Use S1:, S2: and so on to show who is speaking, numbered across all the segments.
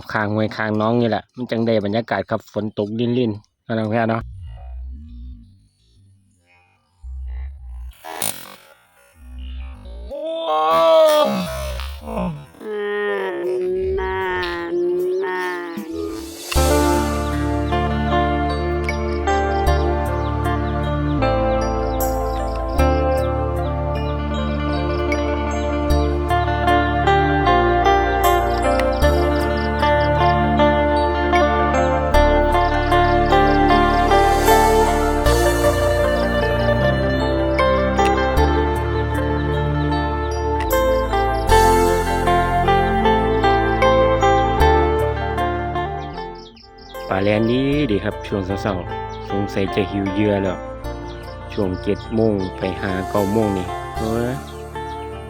S1: เอาคางเวยคางน้องนี่แหละ มันจังได้บรรยากาศครับ ฝนตกลิ่นลิ่นๆนะน้องแพ้เนาะ นนี้ดีครับ ช่วงเช้าๆสงสัยจะหิวเยื่อแล้ว ช่วงเจ็ดโมงไปหาเก้าโมงนี่เออ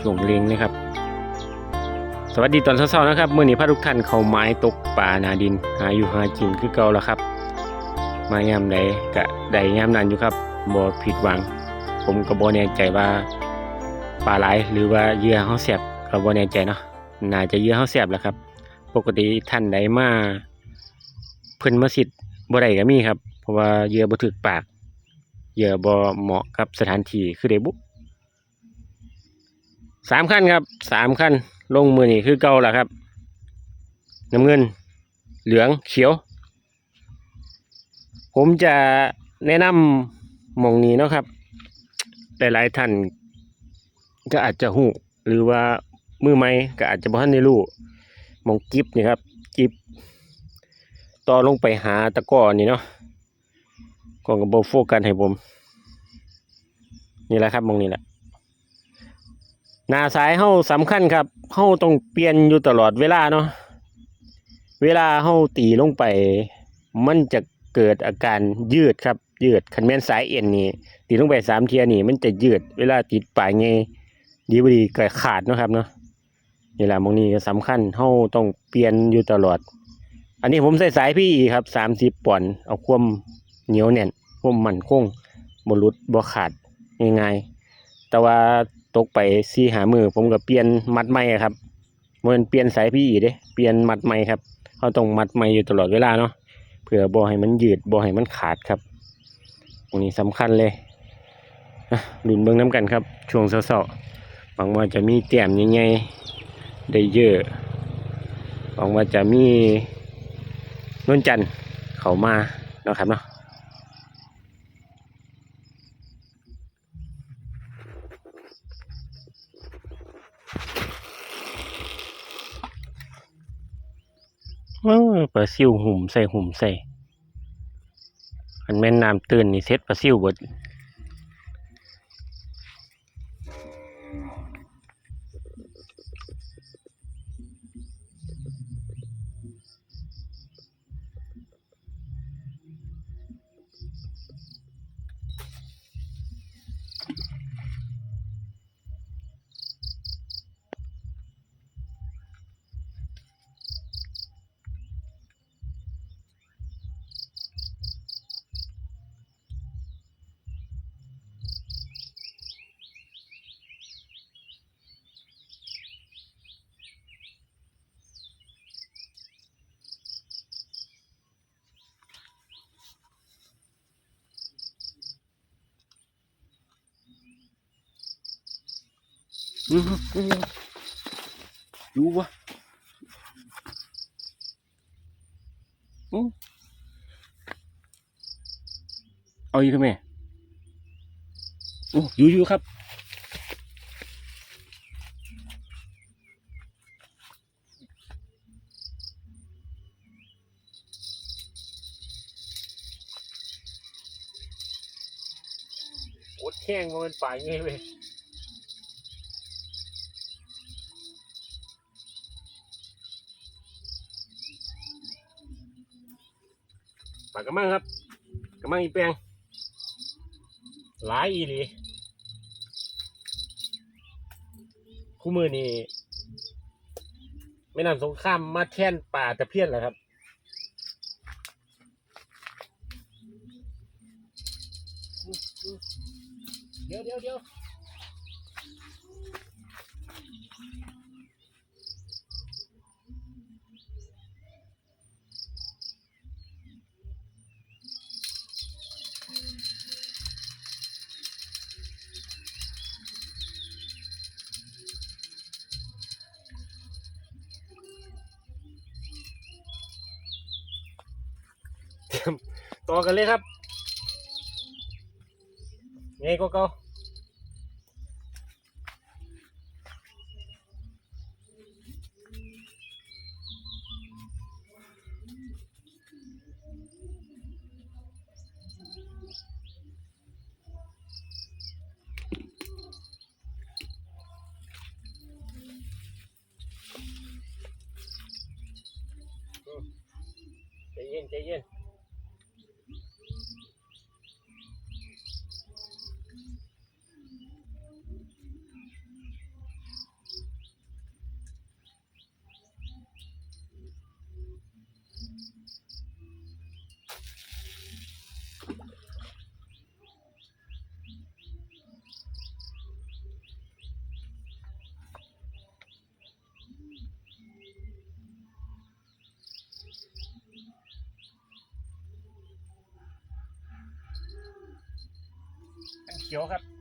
S1: ช่วงเล็งนะครับ สวัสดีตอนเช้าๆนะครับเมื่อนี้พาทุกท่านเข้าไม้ตกป่านาดิน หาอยู่หากินคือเก่าแล้วครับ มายามใดกะใดยามนั้นอยู่ครับบ่ผิดหวัง ผมก็บ่แน่ใจว่าปลาไหลหรือว่าเยื่อเฮาแซ่บก็บ่แน่ใจเนาะน่าจะเยื่อเฮาแซ่บแหละครับ ปกติท่านใดมา พิ่นมาสิทธิ์บ่ได้ก็มีครับ เพราะว่าเหยื่อบ่ถึกปากเหยื่อบ่เหมาะกับสถานที่คือได้บุสามขั้นครับสามขั้นลงมือนี่คือเก่าล่ะครับน้ำเงิน เหลืองเขียว ผมจะแนะนำมองนี้เนาะครับ หลายๆท่านก็อาจจะหูหรือว่ามือใหม่ก็อาจจะบ่ทันได้รู้มองกิฟนี่ครับ ต่อลงไปหาตะก้อนี่เนาะก็ก็บ่โฟกัสให้ผม นี่แหละครับมองนี้แหละหน้าสายเฮาสำคัญครับเฮาต้องเปลี่ยนอยู่ตลอดเวลาเนาะเวลาเฮาตีลงไป มันจะเกิดอาการยืดครับ ยืดคันแม่นสายเอ็นนี่ตีลงไปสามเทียนี่ มันจะยืดเวลาติดปลายไงดีบดีเก็ขาดนะครับเนาะนี่แหละมองนี้สำคัญเฮาต้องเปลี่ยนอยู่ตลอด อันนี้ผมใส่สายพี่ครับสามสิบปอนด์เอาความเหนียวแน่นความมั่นคงบ่หลุดบ่ขาดง่ายๆแต่ว่าตกไปสี่หามือผมก็เปลี่ยนมัดใหม่ครับมันเปลี่ยนสายพี่อีเด้เปลี่ยนมัดใหม่ครับเขาต้องมัดใหม่อยู่ตลอดเวลาเนาะเพื่อบ่ให้มันยืดบ่ให้มันขาดครับตรงนี้สำคัญเลยอะลุ้นเบิ่งน้ำกันครับ ช่วงเช้าๆหวังว่าจะมีแต้มใหญ่ๆได้เยอะหวังว่าจะมี นนจันเขามาเนาะครับเนาะโอ้ยปลาซิวหุ่มใส่หุ่มใส่อันแม่นน้ำตื่นนี่เซ็ตปลาซิวบด อยู่วะอือเอาอีกไมโอ้อยู่อยู่ครับโอดแข้งมันเป็นป่าไงเว้ย ปากกระมังครับกระมังอีแปงหลายอีหลีคู่มือนี่ไม่นำสงครามมาแท่นป่าตะเพียนแหละครับเดี๋ยวเดี๋ยวเดี๋ยว ต่อกันเลยครับไงก็เก่า อั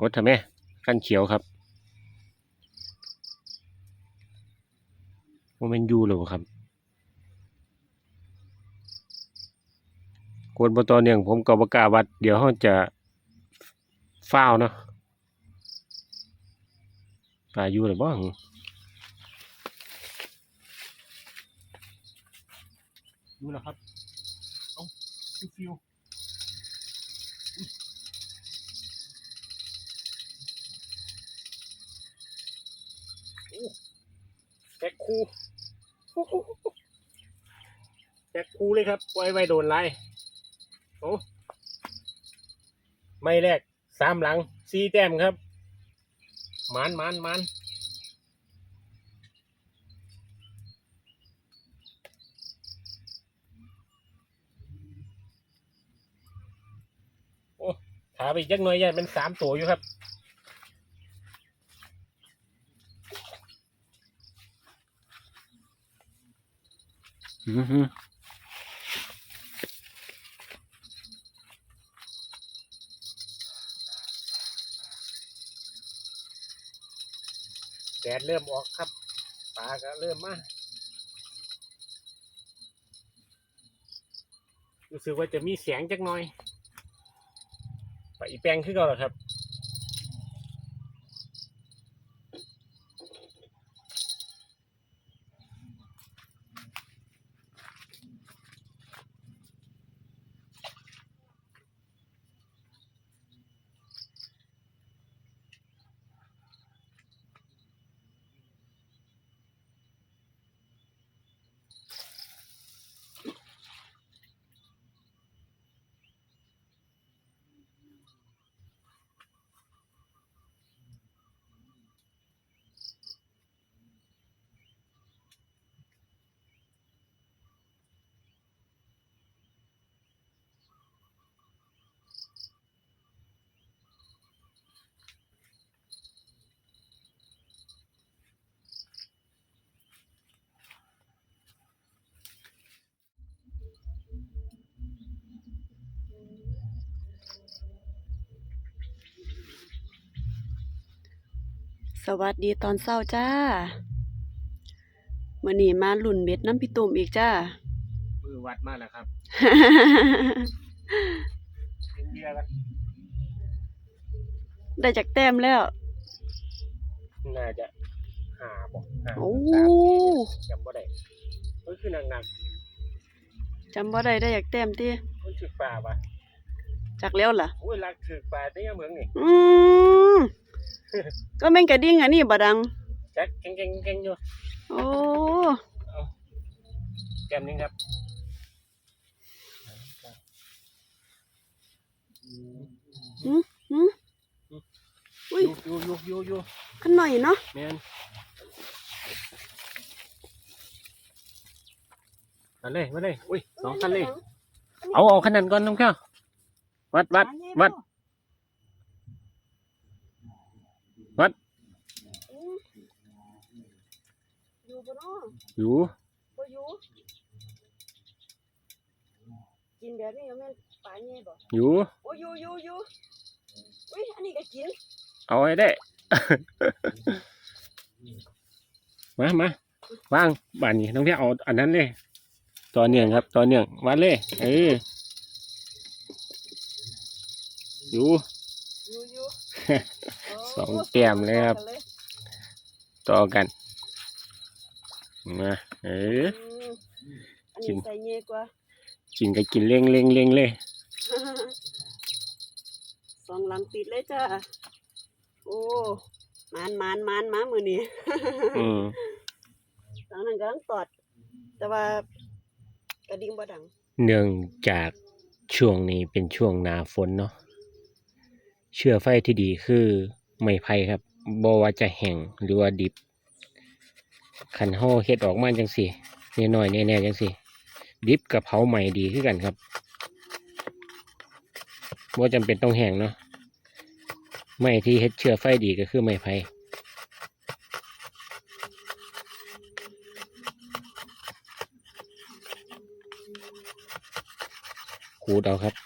S1: กดทำไมขั้นเขียวครับโมเมนยูหรอครับกดบตอนเนื่งผมก็ประกล้าวัด เดี๋ยวเขาจะฟ้าวเนาะปลาอยู่หรือบ้าง อยู่แล้วครับเอาฟิวฟิวแจ็คคูแจ็คคูเลยครับไว้ไว้โดนไล่โอ้ไม่แรกสามหลังสี่แต้มครับ มันมันมันาไปอีกจักหน่อยยันเป็นสามตัวอยู่ครับอือฮึแดดเริ่มออกครับปลาก็เริ่มมารู้สึกว่าจะมีเสียงจักหน่อยไป อีแปลงขึ้นก่อนเหรอครับ
S2: สวัสดีตอนเช้าจ้ามื้อนี้มาลุ่นเบ็ดน้ำพี่ตุ่มอีกจ้า
S1: มือวัดมาแล้วครับกินเบียร์กัน
S2: ได้จากแต้มแล้ว
S1: น่าจะหาบ่ห้า
S2: โอ้
S1: สามสี่เนี่ยจำบ่ได้เฮ้ยคือหนัก
S2: จำบ่ได้ได้จากแต้มติ
S1: ๆมันถึกป่าปะ
S2: จากแล้วล่ะ
S1: โอ้ยรักถึกป่าได้ยังเมืองนี่
S2: อืม ก็แม่งกระดิ่งอันนี้บ่ดัง
S1: แจ็คเก่งเก่งเก่งอยู่
S2: โอ้
S1: แกมนึงครับ
S2: หึหึอุ้ย
S1: อยู่อยู่อยู่อยู่
S2: ขันหน่อยเนาะ
S1: แมนมาเลยมาเลยอุ้ยสองคันเลยเอาเอาขนาดก่อนน้องแก้ววัดวัดวัดวัด
S2: อยู่บ่เนาะ
S1: อยู่
S2: บ่อยู่กินแบบนี้ก็แม่นปลาใหญ่บ่
S1: อยู่
S2: โอ้อยู่อยู่อยู่อุ้ยอันนี้ก็กิน
S1: เอาให้ได้ มามาวางบ้านนี้น้องแก้วเอาอันนั้นเลยต่อเนื่องครับต่อเนื่องวัดเลยเอออยู่
S2: อยู่อยู่
S1: สองแต้มเลยครับ ต่อกัน มาเออ
S2: อืมอัน
S1: กิ
S2: นี้
S1: น
S2: ใส่เยอะกว่า
S1: กินก็กินเร่งเร่งเร่งเลย
S2: สองหลังติดเลยจ้าโอ้มานมานมานมามือนี้
S1: อืม
S2: หลังนั้นกำลังตอด แต่ว่ากระดิ่งบ่ดัง
S1: เนื่องจากช่วงนี้เป็นช่วงหนาฝนเนาะเชื้อไฟที่ดีคือไม้ไผ่ครับบ่ว่าจะแห้งหรือว่าดิบ ขันห่อเฮ็ดออกมาจังสี่เน้อยแน่ๆจังสี่ ดิบกับเผาใหม่ดีคือกันครับบ่าจำเป็นต้องแห้งเนาะไม้ที่เฮ็ดเชื้อไฟดีก็คือไม้ไผ่ขูดเอาครับ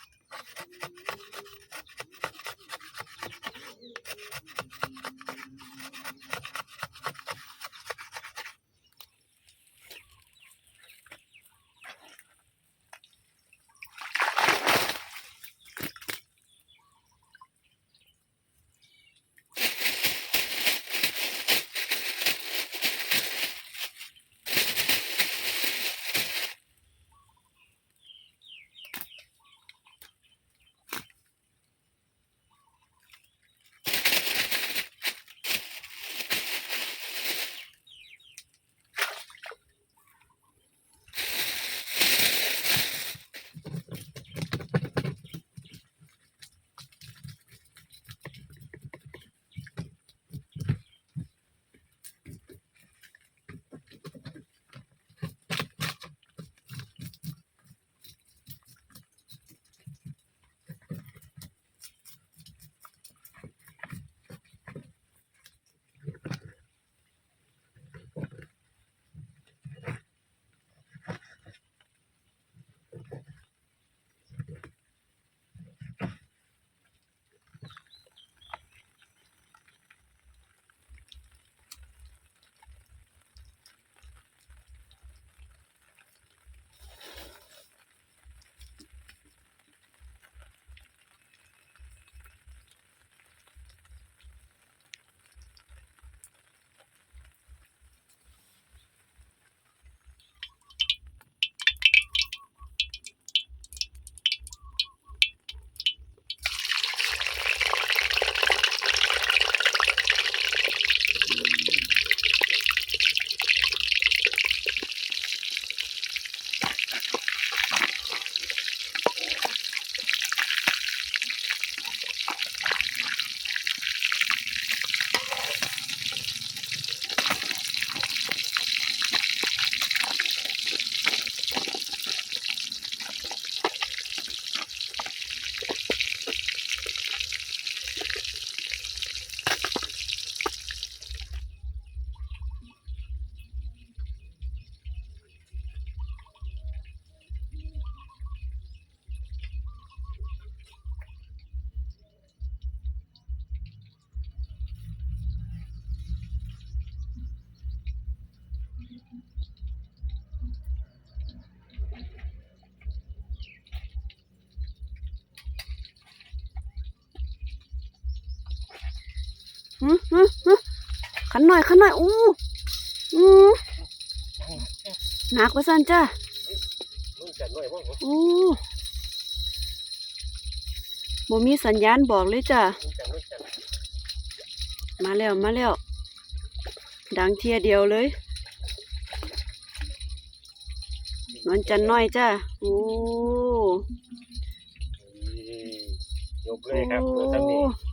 S2: ขันหน่อยขันหน่อยอู้อู้หนักว่าสันจ้า
S1: มันจะน้อยบ่
S2: อู้บ่มีสัญญาณบอกเลยจ้า
S1: มันจะมันจะ
S2: มาแล้วมาแล้ว ดังเทียเดียวเลยนวลจันทร์น้อยจ้าโอ้
S1: ยกเลยครับตัวซ้ำนี่เออ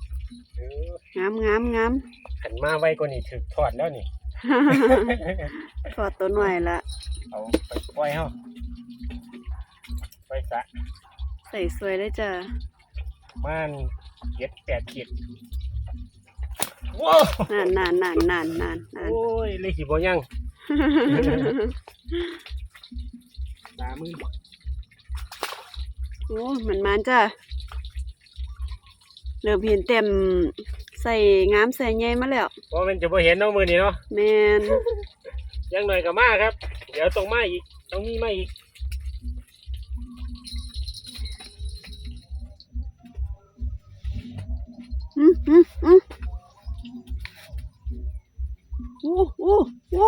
S1: งา
S2: มงามงาม
S1: ขันมาไว้กว่านี้ถึกทอดแล้วนี่
S2: ทอดตัวหน่อยละ
S1: เอาไปปล่อยเฮาไปสระ
S2: ใส่สวยเลยจ้า
S1: ม่านเจ็ดแปดขีดว้าวนา
S2: นนานนานนานนานนาน
S1: โอ้ยเลยสิบ่ยังตามือ
S2: โอ้มันมันจ้าเริ่มเห็นเต็ม ใส่งามใส่ใหญ่มาแล้ว
S1: เพราะมันจะบ่เห็นเน้องมือนี่เนาะ
S2: แมน
S1: ยังหน่อยก็มาครับ เดี๋ยวต้องมาอีกต้องมีมาอีก
S2: อืมอืมอืมโอ้โอ้โอ้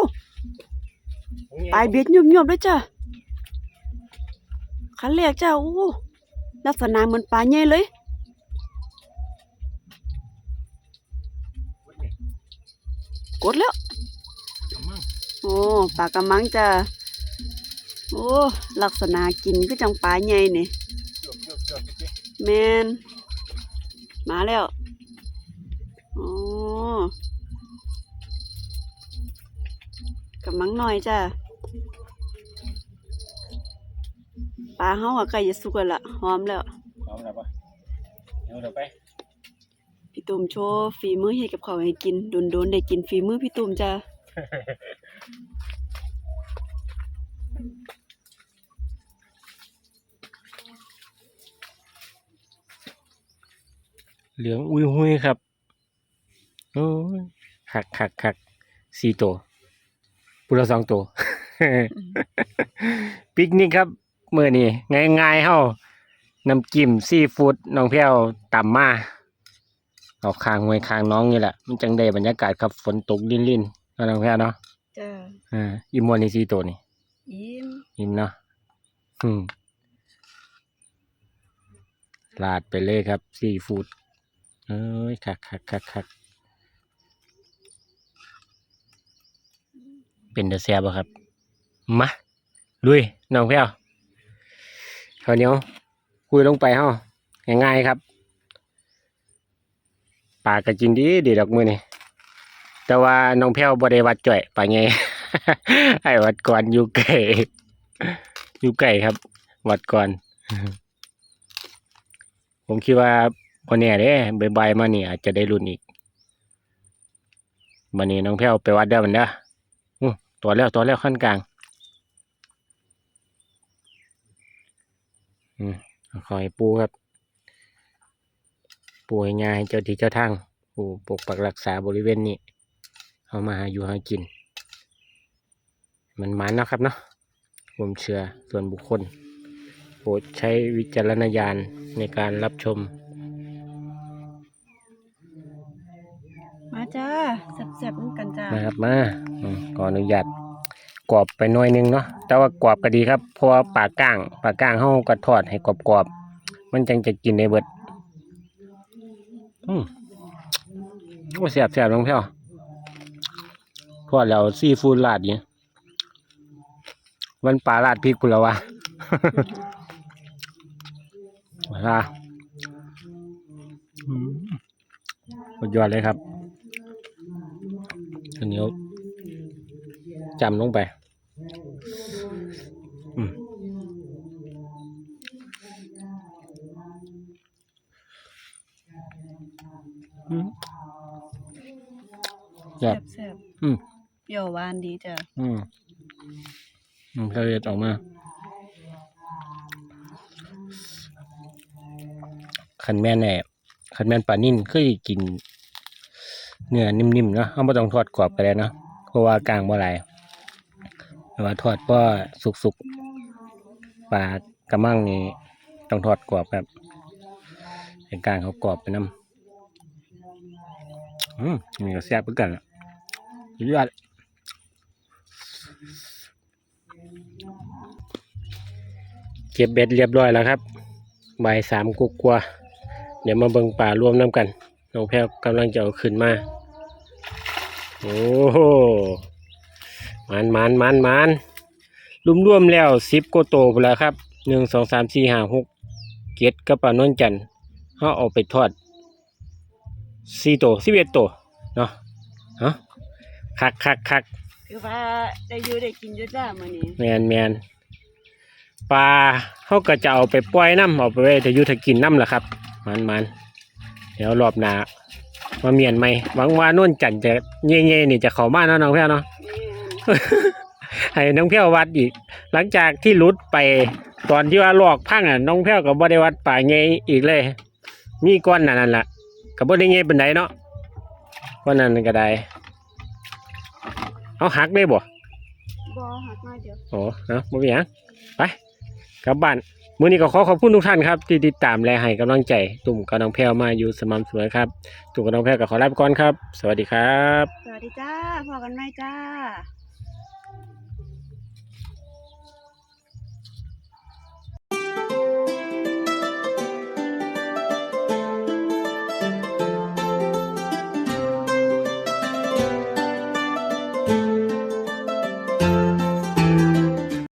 S2: ปลายเบ็ดยุบยุบเลยจ้าขันแรกจ้าโอ้ลักษณะเหมือนปลาใหญ่เลย กดแล้ว โอ้ปลากระมังจ้าโอ้ลักษณะกินก็จังปลาใหญ่นี่แมนมาแล้วโอ้กระมังหน่อยจ้าปลาเฮาอะใกล้จะสุกแล้วล่ะหอมแล้ว
S1: พร้อมแล้วปะเดี๋ยวเดี๋ยวไป
S2: พี่ตุ่มโชว์ฝีมือเฮ็ดกับข้าวให้กินโดนๆได้กินฝีมือพี่ตุ่มจ้า
S1: เหลืองอุ้ยหุยครับโอ้ยคักคักคักสี่ตัวปุระสองตัวปิกนิกครับเมื้อนี้ง่ายๆเฮาน้ำจิ้มซีฟู้ดน้องแพ้วต่ำมา เอาคางไว้คางน้องนี่แหละ มันจังได้บรรยากาศครับฝนตกลิ่นๆเนาะน้องแพ้วเนาะ
S2: จ้า
S1: อ่าอีมวนนี่สี่ตัวนี่
S2: อิ่ม
S1: อิ่มเนาะอืมลาดไปเลยครับซีฟู้ดเอ้ยคักคักคักคักเป็นเดอะแซ่บบ่ครับมาลุยน้องแพ้วข้าวเหนียวคุยลงไปเฮาง่ายๆครับ ปลากระจินดีดีดอกมือนี่แต่ว่าน้องแพ้วบ่ได้วัดจ่อยปลาไงไอ้วัดก่อนอยู่ไก่อยู่ไก่ครับ วัดก่อน ผมคิดว่าพอแน่เด้บายๆมาเนี่อาจจะได้รุ่นอีกวันนี้น้องแพ้วไปวัดเด้มันเด้อตัวแล้วตัวแล้วขั้นกลางอืมขอให้ปูครับ ปูให้ง่ายเจ้าที่เจ้าทางปูปกปักรักษาบริเวณนี้เอามาหาอยู่หากิน มันมันเนาะครับเนาะผมเชื่อส่วนบุคคลโปรดใช้วิจารณญาณในการรับชม
S2: มาจ้าแซ่บๆนำกันจ้า
S1: นะครับมาอืมขออนุญาตกรอบไปหน่อยหนึงเนาะแต่ว่ากรอบก็ดีครับเพราะว่าปากก้างปากก้างเฮาก็ทอดให้กรอบๆมันจังจะกินได้เบิด อืมโอ้แซ่บแซ่บน้องเพียวทอแล้วซีฟูดราดเนี่ยมันปลาราดพริกพุ่นล้ววะมาอืมสุดยอดเลยครับอันนี้จำลงไป อืมอืม แซ่บ
S2: แซ่บ
S1: อืม
S2: ๆเปรี้ยวหวานดีจ้า
S1: อืมอืมละเอียดออกมาขันแม่นแน่ขันแม่นปลานิ่นเคยกิน เนื้อนิ่มๆเนาะเอาไม่ต้องทอดกรอบไปแล้วเนาะเพราะว่ากลางบ่ไหลายแต่ว่าทอดก็สุกๆปลากระมังนี่ต้องทอดกรอบครับให้กลางเขากรอบไปน้ำ อืมนี่ก็แซ่บเหมือนกันล่ะสุดยอดเก็บเบ็ดเรียบร้อยแล้วครับบ่ายสามกุกกว่าเดี๋ยวมาเบิ่งป่ารวมน้ำกันน้องแพรวกำลังจะเอาขึ้นมา โอ้โหมันมันมันมันรวมรวมแล้วสิบกโตไปแล้วครับหนึ่งสองสามสี่ห้าหกเก็ดกับปลานวลจันทร์เขาเอาไปทอด สี่โตสิบเอ็ดโตเนาะเนาะคักคักคัก
S2: คือว่าได้อยู่ได้กินอยู่จ้ามื้อนี้
S1: แมนแมนปลาเขาก็จะเอาไปปล่อยน้ำเอาไปไว้ถ้าอยู่ถ้ากินน้ำล่ะครับ มันมันเดี๋ยวรอบหน้ามาเมียนไหมหวังว่านวลจันทร์จะเย่เย่ๆนี่จะเข้ามาเนาะน้องแพ้วเนาะให้น้องแพ้ววัดอีก หลังจากที่หลุดไปตอนที่ว่าลอกพังอะน้องแพ้วก็บ่ได้วัดป่าเงยอีกเลย มีก้อนนั่นนั่นล่ะ ก็บ่ได้เงยปานใดเนาะก้อนนั้นก็ได้เอาหักได้บ่
S2: บ่หักมาเดี๋ยว
S1: โอ้เนาะบ่มีหยังไปกลับบ้านมื้อนี้ก็ขอขอบคุณทุกท่านครับที่ติดตามและให้กำลังใจตุ่มกับน้องแพ้วมาอยู่สม่ำเสมอครับตุ่มกับน้องแพ้วก็ขอลาไปก่อนครับ สวัสดีครับ
S2: สวัสดีจ้าพอกันไหมจ้า